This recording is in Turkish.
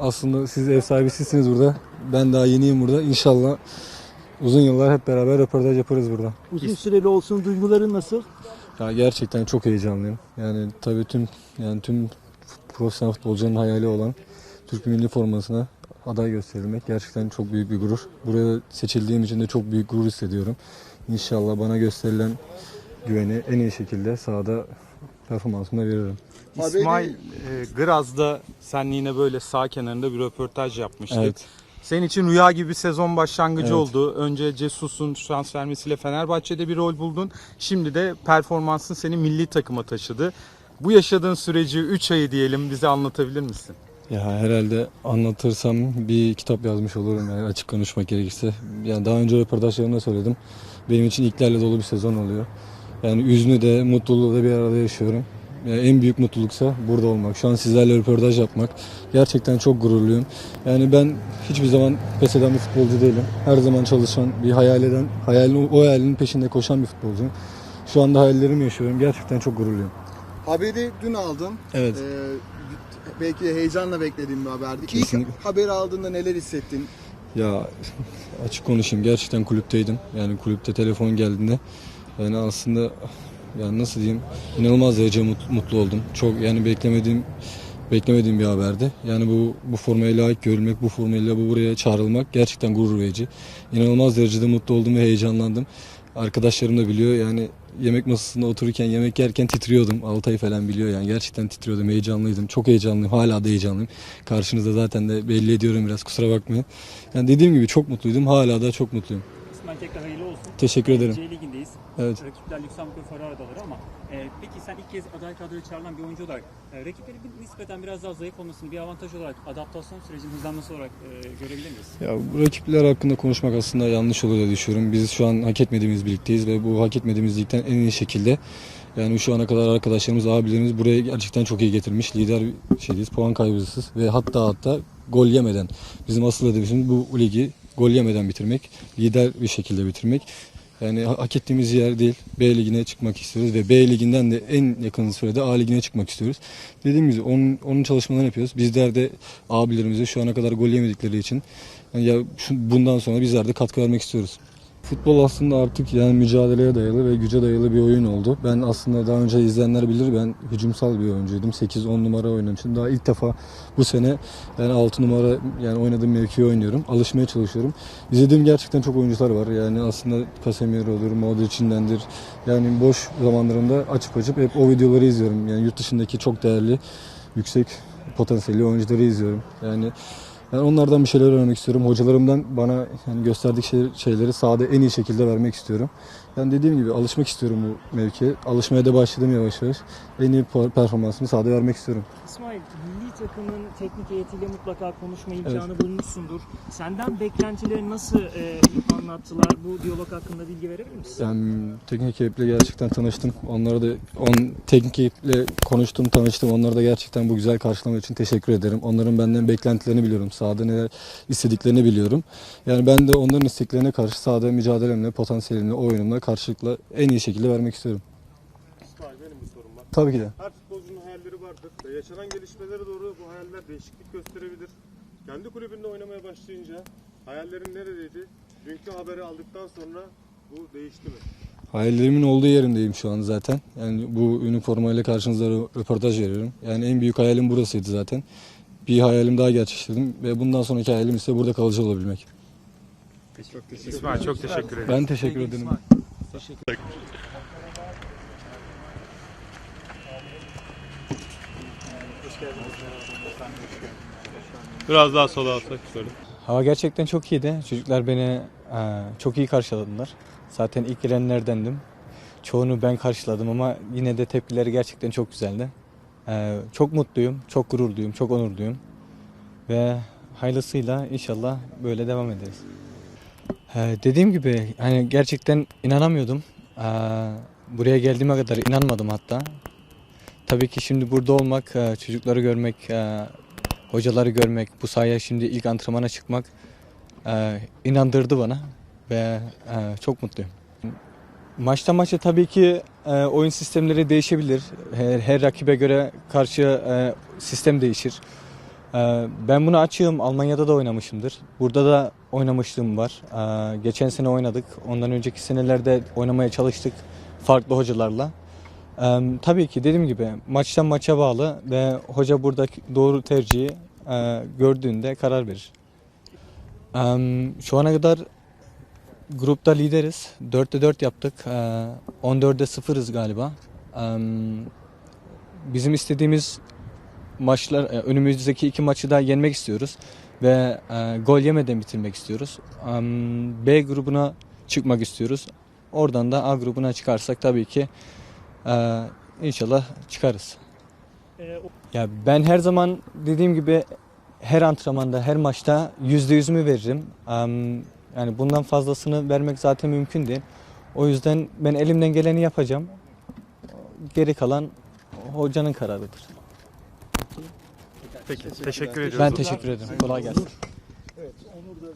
Aslında siz ev sahibi sizsiniz burada. Ben daha yeniyim burada. İnşallah uzun yıllar hep beraber röportaj yaparız burada. Uzun süreli olsun duyguların nasıl? Ya gerçekten çok heyecanlıyım. Yani tabii tüm yani tüm profesyonel futbolcunun hayali olan Türk milli formasına aday gösterilmek gerçekten çok büyük bir gurur. Buraya seçildiğim için de çok büyük gurur hissediyorum. İnşallah bana gösterilen güveni en iyi şekilde sahada performansımda veririm. İsmail e, Graz'da sen yine böyle sağ kenarında bir röportaj yapmıştık. Evet. Senin için rüya gibi bir sezon başlangıcı Evet. oldu. Önce Cesus'un transfer vermesiyle Fenerbahçe'de bir rol buldun. Şimdi de performansın seni milli takıma taşıdı. Bu yaşadığın süreci 3 ayı diyelim bize anlatabilir misin? Ya herhalde anlatırsam bir kitap yazmış olurum yani açık konuşmak gerekirse. Yani daha önce röportajlarımda söyledim. Benim için ilklerle dolu bir sezon oluyor. Yani üzünü de mutluluğu da bir arada yaşıyorum. Yani en büyük mutluluksa burada olmak. Şu an sizlerle röportaj yapmak. Gerçekten çok gururluyum. Yani ben hiçbir zaman pes eden bir futbolcu değilim. Her zaman çalışan, bir hayal eden, hayalin, o hayalinin peşinde koşan bir futbolcuyum. Şu anda hayallerimi yaşıyorum. Gerçekten çok gururluyum. Haberi dün aldım. Evet. Ee, belki de heyecanla beklediğim bir haberdi. Kesinlikle. İlk haberi aldığında neler hissettin? Ya açık konuşayım gerçekten kulüpteydim. Yani kulüpte telefon geldiğinde yani aslında yani nasıl diyeyim inanılmaz derece mut- mutlu oldum. Çok yani beklemediğim beklemediğim bir haberdi. Yani bu bu formaya layık görülmek, bu formayla bu buraya çağrılmak gerçekten gurur verici. İnanılmaz derecede mutlu oldum ve heyecanlandım. Arkadaşlarım da biliyor yani yemek masasında otururken yemek yerken titriyordum. Altay falan biliyor yani gerçekten titriyordum, heyecanlıydım. Çok heyecanlıyım, hala da heyecanlıyım. Karşınızda zaten de belli ediyorum biraz kusura bakmayın. Yani dediğim gibi çok mutluydum, hala da çok mutluyum. İsmail tekrar hayırlı olsun. Teşekkür ederim. Evet. Rakipler Lüksemburg ve Ferrari'dalar ama e, peki sen ilk kez aday kadroya çağrılan bir oyuncu olarak e, rakipleri bir nispeten biraz daha zayıf olmasını bir avantaj olarak adaptasyon sürecinin hızlanması olarak e, görebilir miyiz? Ya bu rakipler hakkında konuşmak aslında yanlış olur diye düşünüyorum. Biz şu an hak etmediğimiz birlikteyiz ve bu hak etmediğimiz ligden en iyi şekilde yani şu ana kadar arkadaşlarımız, abilerimiz buraya gerçekten çok iyi getirmiş. Lider bir şeydeyiz, puan kaybısız ve hatta hatta gol yemeden. Bizim asıl hedefimiz bu ligi gol yemeden bitirmek, lider bir şekilde bitirmek. Yani ha- hak ettiğimiz yer değil. B ligine çıkmak istiyoruz ve B liginden de en yakın sürede A ligine çıkmak istiyoruz. Dediğim gibi onun, onun çalışmalarını yapıyoruz. Bizler de abilerimize şu ana kadar gol yemedikleri için yani ya şu, bundan sonra bizler de katkı vermek istiyoruz. Futbol aslında artık yani mücadeleye dayalı ve güce dayalı bir oyun oldu. Ben aslında daha önce izleyenler bilir ben hücumsal bir oyuncuydum. 8-10 numara oynamıştım. Daha ilk defa bu sene yani 6 numara yani oynadığım mevkiyi oynuyorum. Alışmaya çalışıyorum. İzlediğim gerçekten çok oyuncular var. Yani aslında Casemiro'dur, Modric'indendir. Yani boş zamanlarımda açıp açıp hep o videoları izliyorum. Yani yurt dışındaki çok değerli, yüksek potansiyelli oyuncuları izliyorum. Yani yani onlardan bir şeyler öğrenmek istiyorum. Hocalarımdan bana yani gösterdik şey, şeyleri sahada en iyi şekilde vermek istiyorum. Yani dediğim gibi alışmak istiyorum bu mevkiye. Alışmaya da başladım yavaş yavaş. En iyi per- performansımı sahada vermek istiyorum. İsmail, milli takımın teknik heyetiyle mutlaka konuşma imkanı bulmuşsundur. Senden beklentileri nasıl e, anlattılar? Bu diyalog hakkında bilgi verebilir misin? Yani teknik ekiple gerçekten tanıştım. Onlara da on teknik ekiple konuştum, tanıştım. Onlara da gerçekten bu güzel karşılama için teşekkür ederim. Onların benden beklentilerini biliyorum. Sahada neler istediklerini biliyorum. Yani ben de onların isteklerine karşı sahada mücadelemle, potansiyelimle, oyunumla karşılıklı en iyi şekilde vermek istiyorum. İsmail benim bir sorum var. Tabii ki de. Her futbolcunun hayalleri vardır. Yaşanan gelişmelere doğru bu hayaller değişiklik gösterebilir. Kendi kulübünde oynamaya başlayınca hayallerin neredeydi? Dünkü haberi aldıktan sonra bu değişti mi? Hayallerimin olduğu yerindeyim şu an zaten. Yani bu üniformayla karşınızda rö- röportaj veriyorum. Yani en büyük hayalim burasıydı zaten. Bir hayalim daha gerçekleştirdim ve bundan sonraki hayalim ise burada kalıcı olabilmek. İsmail çok teşekkür ederim. Ben teşekkür ederim. Biraz daha sola alsak şöyle. Hava gerçekten çok iyiydi. Çocuklar beni e, çok iyi karşıladılar. Zaten ilk gelenlerdendim. Çoğunu ben karşıladım ama yine de tepkileri gerçekten çok güzeldi. E, çok mutluyum, çok gururluyum, çok onurluyum. Ve hayırlısıyla inşallah böyle devam ederiz. E, dediğim gibi hani gerçekten inanamıyordum. E, buraya geldiğime kadar inanmadım hatta. Tabii ki şimdi burada olmak, e, çocukları görmek, e, hocaları görmek, bu sahaya şimdi ilk antrenmana çıkmak e, inandırdı bana ve çok mutluyum. Maçta maça tabii ki e, oyun sistemleri değişebilir. Her, her rakibe göre karşı e, sistem değişir. Ee, ben bunu açığım. Almanya'da da oynamışımdır. Burada da oynamışlığım var. Ee, geçen sene oynadık. Ondan önceki senelerde oynamaya çalıştık farklı hocalarla. Ee, tabii ki dediğim gibi maçtan maça bağlı ve hoca burada doğru tercihi e, gördüğünde karar verir. Ee, şu ana kadar grupta lideriz. 4'te 4 yaptık. Ee, 14'de 0'ız galiba. Ee, bizim istediğimiz maçlar e, önümüzdeki iki maçı da yenmek istiyoruz ve e, gol yemeden bitirmek istiyoruz. B grubuna çıkmak istiyoruz. Oradan da A grubuna çıkarsak tabii ki e, inşallah çıkarız. Ya ben her zaman dediğim gibi her antrenmanda, her maçta yüzde yüzümü veririm. Yani bundan fazlasını vermek zaten mümkün değil. O yüzden ben elimden geleni yapacağım. Geri kalan hocanın kararıdır. Peki. Teşekkür ediyoruz. Ben teşekkür ederim. Kolay gelsin. Evet, Onur da